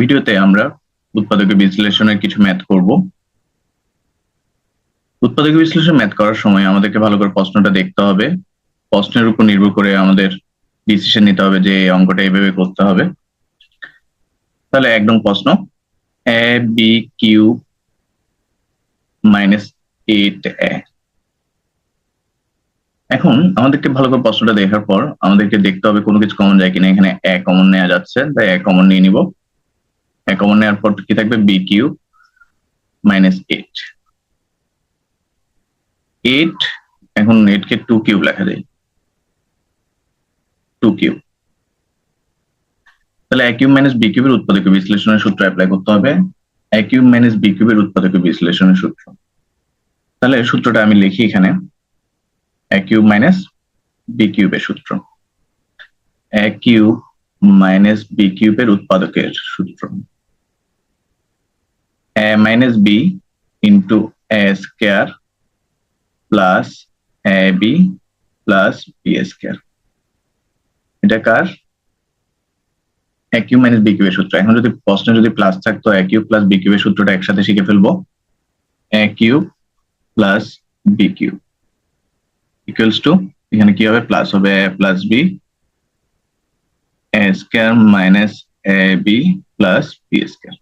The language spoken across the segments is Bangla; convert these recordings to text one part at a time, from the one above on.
ভিডিওতে আমরা উৎপাদকের বিশ্লেষণের কিছু ম্যাথ করব। উৎপাদক বিশ্লেষণ ম্যাথ করার সময় আমাদেরকে ভালো করে প্রশ্নটা দেখতে হবে। প্রশ্নের উপর নির্ভর করে আমাদের ডিসিশন নিতে হবে যে অঙ্কটা এভাবে করতে হবে। তাহলে একদম প্রশ্ন। A b cube minus eight a এখন আমাদেরকে ভালো করে প্রশ্নটা দেখার পর আমাদেরকে দেখতে হবে কোনো কিছু কমন যায় কিনা। এখানে এ কমন নেওয়া যাচ্ছে, তাই এ কমন নিয়ে নিব। কমন নেওয়ার পর কি থাকবে? B cube minus eight eight এখন এইট কে টু কিউব লেখা যায়। টু কিউব তাহলে এ কিউব মাইনাস বি কিউবের উৎপাদকের বিশ্লেষণের সূত্র অ্যাপ্লাই করতে হবে। এ কিউব মাইনাস বি কিউবের উৎপাদকের বিশ্লেষণের সূত্র। তাহলে সূত্রটা আমি লিখি এখানে। এ কিউব মাইনাস বি কিউবের সূত্র। এ কিউব মাইনাস বি কিউবের উৎপাদকের সূত্র। Minus b into a square plus a b plus b square এটা কার? এ কিউব মাইনাস বি কিউবের সূত্র। এখন যদি প্রশ্নে যদি প্লাস থাকতো এ কিউব প্লাস বি কিউবের সূত্রটা একসাথে শিখে ফেলব। A cube plus b cube equals to এখানে কি হবে? প্লাস হবে a plus b a square minus b plus b square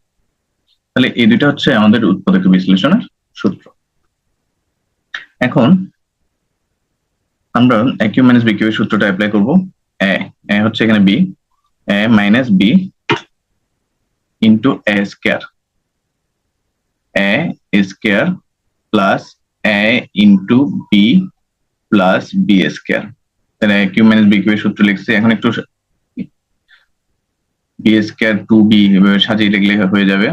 তাহলে এই দুইটা হচ্ছে আমাদের উৎপাদক বিশ্লেষণের সূত্র। এখন আমরা a cube minus b cube এর সূত্রটা অ্যাপ্লাই করব। এ এ হচ্ছে এখানে b a minus b into a square a square plus a into b plus b square তাহলে কিউ মাইনাস বি কিউ এর সূত্র লিখছি। এখন একটু বি স্কোয়ার টু বি এভাবে সাজিয়ে লিখলে হয়ে যাবে।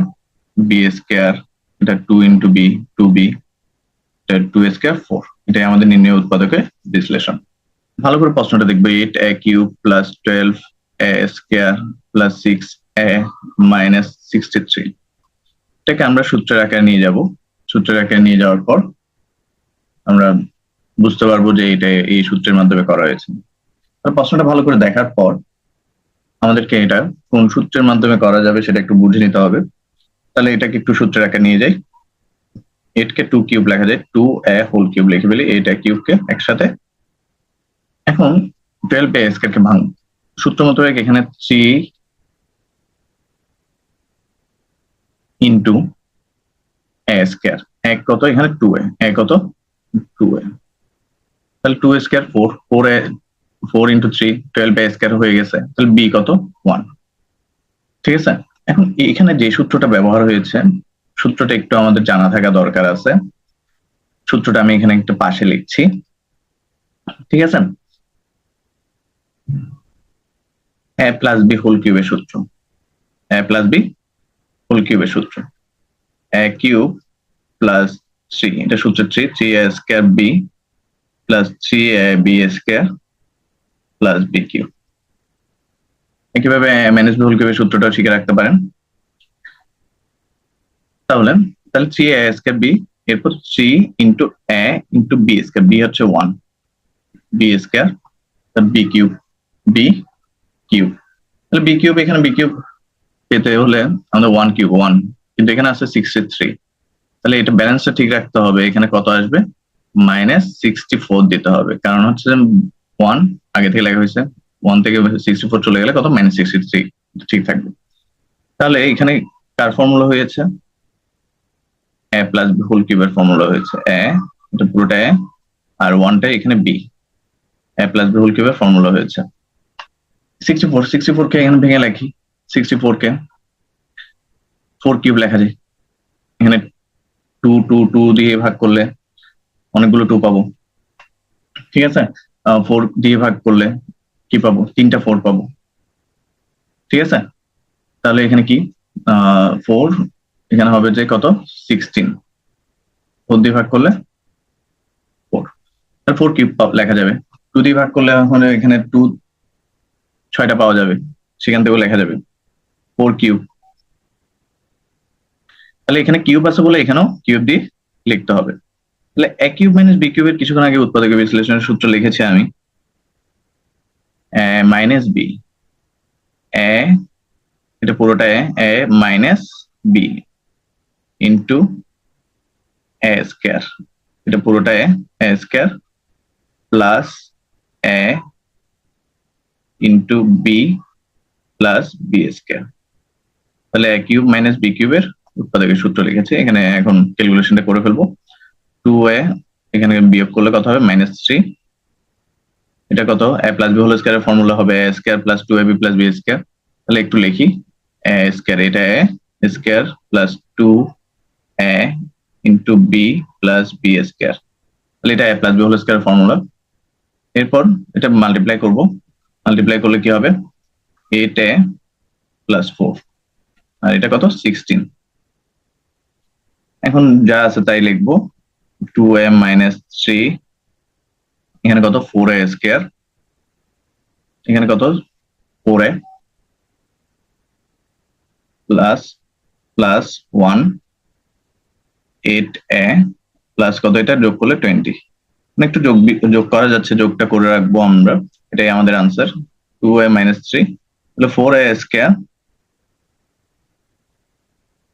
বি স্কোয়ার এটা two into b two b এটা টু স্কোয়ার ফোর এটাই আমাদের নির্ণয় উৎপাদকের বিশ্লেষণ। ভালো করে প্রশ্নটা দেখবে eight a cube plus twelve a square plus six a minus sixty three এটাকে আমরা সূত্রের আকারে নিয়ে যাব। সূত্রের আকারে নিয়ে যাওয়ার পর আমরা বুঝতে পারব যে এটা এই সূত্রের মাধ্যমে করা হয়েছে। প্রশ্নটা ভালো করে দেখার পর আমাদেরকে এটা কোন সূত্রের মাধ্যমে করা যাবে সেটা একটু বুঝে নিতে হবে। তাহলে এটাকে একটু সূত্রের আকারে নিয়ে যাই। এইট কে টু কিউব লেখা যায়। টু এ হোল কিউব লিখে ফেলি এইট এ কিউবকে একসাথে। এখন টুয়েলভ এ স্কোয়ারকে ভাঙ। সূত্র মতো এখানে থ্রি ইন্টু এ স্কোয়ার এক কত? এখানে টু এ এক কত? টু এ তাহলে two square four four a four into three twelve a square হয়ে গেছে। তাহলে বি কত? ওয়ান ঠিক আছে? এখন এখানে যে সূত্রটা ব্যবহার হয়েছে, সূত্রটা একটু আমাদের জানা থাকা দরকার আছে। সূত্রটা আমি এখানে একটু পাশে লিখছি। ঠিক আছে? এ প্লাস বি হোল কিউবের সূত্র। এ প্লাস বি হোল কিউবের সূত্র। এ কিউব প্লাস থ্রি এটা সূত্র three three a square b plus three a b square plus b cube. কীভাবে ম্যানেজ হোল কিউবের সূত্রটা শিখে রাখতে পারেন? তাহলে তাহলে থ্রি এ স্কোয়ার বি এরপর three into a into b square b হচ্ছে one b square b cube b cube তাহলে বি কিউব এখানে বি কিউব পেতে হলে আমাদের ওয়ান কিউব ওয়ান কিন্তু এখানে আছে সিক্সটি থ্রি তাহলে এটা ব্যালেন্সটা ঠিক রাখতে হবে, এখানে কত আসবে? মাইনাস সিক্সটি ফোর দিতে হবে, কারণ হচ্ছে ওয়ান আগে থেকে লেখা হয়েছে ওয়ান থেকে সিক্সটি ফোর চলে গেলে কত? মাইনাস সিক্সটি থ্রি ঠিক থাকবে। তাহলে এখানে কার ফর্মুলা হয়েছে? এ প্লাস বি হোল কিউবের ফর্মুলা হয়েছে। এ এটা পুরোটা এ আর ওয়ানটা এখানে b a plus b whole কিউবের ফর্মুলা হয়েছে। সিক্সটি ফোর সিক্সটি ফোর কে এখানে ভেঙে লেখি। সিক্সটি ফোর কে ফোর কিউব লেখা যায়। এখানে টু টু টু দিয়ে ভাগ করলে অনেকগুলো টু পাবো। ঠিক আছে? ফোর দিয়ে ভাগ করলে কি পাবো? তিনটা ফোর পাবো। ঠিক আছে? তাহলে এখানে কি? ফোর এখানে হবে যে কত? সিক্সটিন ফোর দিয়ে ভাগ করলে ফোর ফোর কিউব লেখা যাবে। টু দিয়ে ভাগ করলে মানে এখানে টু ছয়টা পাওয়া যাবে। সেখান থেকেও লেখা যাবে। ফোর কিউব তাহলে এখানে কিউব আছে বলে এখানেও কিউব দিয়ে লিখতে হবে। তাহলে এ কিউব মাইনাস বি কিউবের কিছুক্ষণ আগে উৎপাদক বিশ্লেষণের সূত্র লিখেছি আমি। মাইনাস বি এ এটা পুরোটা a minus b into a square এটা পুরোটা a square plus a into b plus b square তাহলে এ কিউব মাইনাস বি কিউবের উৎপাদকের সূত্র লিখেছি। এখানে এখন ক্যালকুলেশনটা করে ফেলব। টু এ এখানে বিয়োগ করলে কত হবে? মাইনাস থ্রি এটা কত? এ প্লাস বি হোল স্কোয়ারের ফর্মুলা হবে a square plus two a b plus b square তাহলে একটু লিখি। এ স্কোয়ার এটা a square plus two a into b plus b square তাহলে এটা a plus b whole square formula এরপর এটা মাল্টিপ্লাই করব। মাল্টিপ্লাই করলে কি হবে? এইট এ প্লাস ফোর আর এটা কত? সিক্সটিন এখন যা আছে তাই লিখব। টু এ মাইনাস থ্রি এখানে কত? ফোর এ স্কোয়ার এখানে কত? Four a plus plus one eight a plus কত এটা? যোগ করলে টোয়েন্টি একটু যোগ যোগ করা যাচ্ছে, যোগটা করে রাখব আমরা। এটাই আমাদের answer two a minus three তাহলে four a square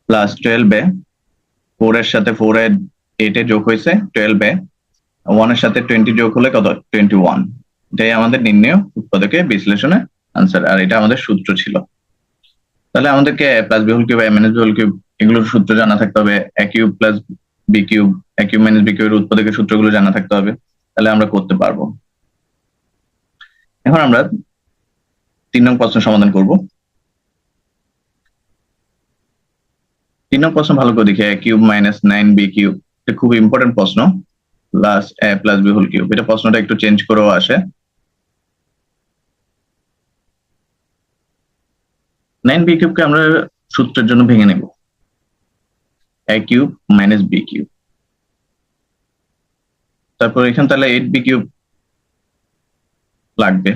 plus twelve a four এর সাথে ফোর এ এইটে যোগ হয়েছে টুয়েলভ এ ওয়ানের সাথে টোয়েন্টি যোগ হলে কত? টোয়েন্টি ওয়ান এটাই আমাদের নির্ণয় উৎপাদকে বিশ্লেষণে আনসার আর এটা আমাদের সূত্র ছিল। তাহলে আমাদেরকে plus b whole cube a minus b whole cube এগুলোর সূত্র জানা থাকতে হবে। A cube plus b cube a cube minus b কিউবের উৎপাদকের সূত্রগুলো জানা থাকতে হবে। তাহলে আমরা করতে পারব। এখন আমরা তিন নং প্রশ্ন সমাধান করব। তিন নং প্রশ্ন ভালো করে দেখি। A cube minus nine b cube খুব ইম্পর্টেন্ট প্রশ্ন। Plus a plus b whole cube এটা প্রশ্নটা একটু চেঞ্জ করেও আসে। নাইন বি কিউবকে আমরা সূত্রের জন্য ভেঙে নেব। A cube minus b cube তারপর এখানে তাহলে এইট বি কিউব লাগবে।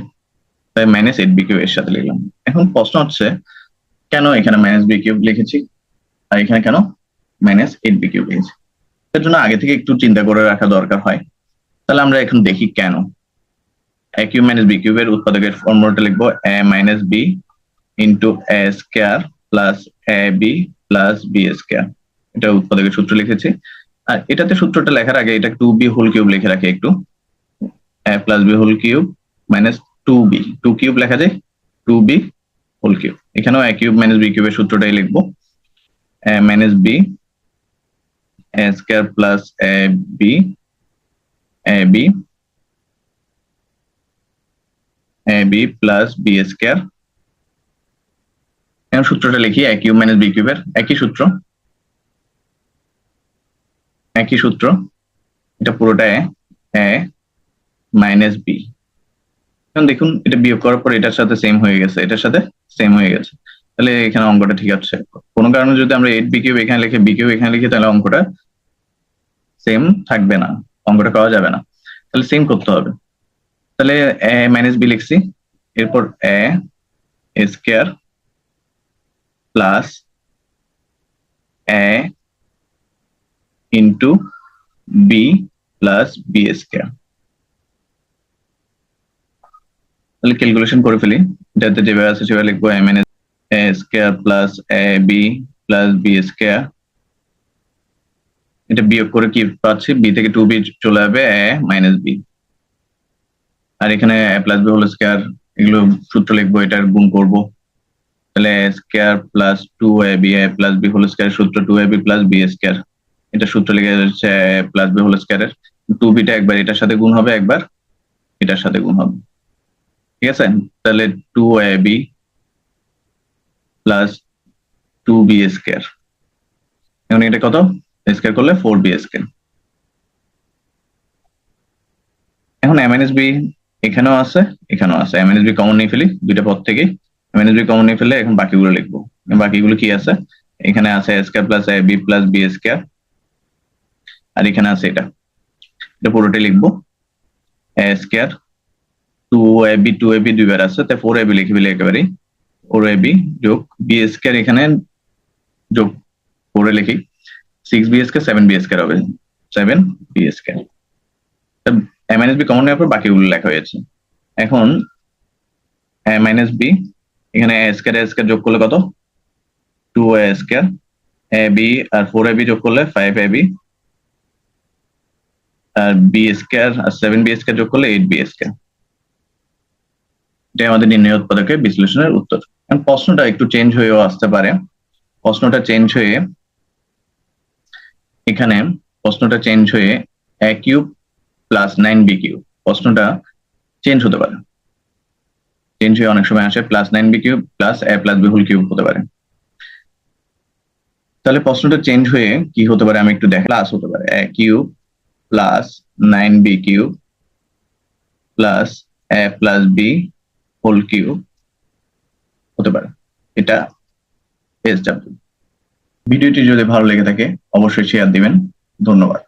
তাই মাইনাস এইট বি কিউব এর সাথে লিখলাম। এখন প্রশ্ন হচ্ছে, কেন এখানে মাইনাস বি কিউব লিখেছি? আর এখানে কেন? মাইনাস এইট বি কিউব লিখেছি। এর জন্য আগে থেকে একটু চিন্তা করে রাখা দরকার হয়। তাহলে আমরা এখন দেখি কেন। এ কিউব মাইনাস বি কিউবের উৎপাদকের ফর্মুলাটা লিখব a minus b into a square plus a b plus b square এটা উৎপাদকের সূত্র লিখেছি। আর এটাতে সূত্রটা লেখার আগে এটা টু বি হোল কিউব লিখে রাখি একটু। A plus b whole cube minus two b two cube লেখা যায়। টু বি হোল কিউব এখানেও এ কিউব মাইনাস বি কিউবের সূত্রটাই লিখব। A minus b a square plus a b a b a b plus b square এখন সূত্রটা লিখি এ কিউব মাইনাস বি কিউবের একই সূত্র। একই সূত্র, এটা পুরোটা এ মাইনাস বি এখন দেখুন, এটা বিয়োগ করার পর এটার সাথে সেম হয়ে গেছে, এটার সাথে সেম হয়ে গেছে। তাহলে এখানে অঙ্কটা ঠিক আছে। কোনো কারণে যদি আমরা এইট বি কিউব এখানে লিখে বি কিউব এখানে লিখি, তাহলে অঙ্কটা সেম থাকবে না, অঙ্কটা করা যাবে না। তাহলে সেম করতে হবে। তাহলে এ মাইনাস বি লিখছি। এরপর a square plus a into b plus b square তাহলে ক্যালকুলেশন করে ফেলি। এটাতে যেভাবে আছে সেভাবে লিখব। M N a square plus a b plus b square এটা বিয়োগ করে কি পাচ্ছি? বি থেকে টু বি চলে যাবে এ মাইনাস বি আর এখানে a plus b whole square এগুলো সূত্র লিখব, এটার গুণ করব। তাহলে a square plus two a b a plus b whole square সূত্র two a b plus b square এটা সূত্র লিখে যাচ্ছে প্লাস বি হোল স্কোয়ারের টু বিটা একবার এটার সাথে গুণ হবে, একবার এটার সাথে গুণ হবে। ঠিক আছে? তাহলে two a b plus two b square এখন এটা কত? স্কোয়ার করলে ফোর বি স্কোয়ার এখন এম এন এখানেও আছে এখানেও আছে। এম এন বি কমন নিয়ে ফেলি, দুইটা পদ থেকে M N S B common নিয়ে ফেলে এখন বাকিগুলো লিখব। বাকিগুলো কি আছে? এখানে আছে square plus a b plus b square আর এখানে আছে এটা। এটা পুরোটাই লিখব। A square two a b two a b দুইবার আছে, তাই ফোর এ বি লিখে ফেলি একেবারেই। ফোর এ বি যোগ বি স্কোয়ার এখানে যোগ করে লিখি। Six b square seven b square হবে। Seven b square a minus common নেওয়ার পর বাকিগুলো লেখা হয়েছে। এখন এ মাইনাস বি এখানে এ স্কোয়ার যোগ করলে কত? Two a square a b R four a b যোগ করলে ফাইভ এ বি আর বি স্কোয়ার আর সেভেন বি স্কোয়ার যোগ করলে এইট বি স্কোয়ার এটাই আমাদের নির্ণয় উৎপাদকের বিশ্লেষণের উত্তর। প্রশ্নটা একটু চেঞ্জ হয়েও আসতে পারে। প্রশ্নটা চেঞ্জ হয়ে এখানে প্রশ্নটা চেঞ্জ হয়ে a cube plus nine b cube প্রশ্নটা চেঞ্জ হতে পারে। চেঞ্জ হয়ে অনেক সময় আসে plus nine b cube plus a plus b whole cube হতে পারে। তাহলে প্রশ্নটা চেঞ্জ হয়ে কি হতে পারে আমি একটু দেখ প্লাস হতে পারে। A cube plus nine b cube plus a plus b whole cube হতে পারে। এটা এস ডাব্লিউ ভিডিওটি যদি ভালো লেগে থাকে অবশ্যই শেয়ার দিবেন। ধন্যবাদ।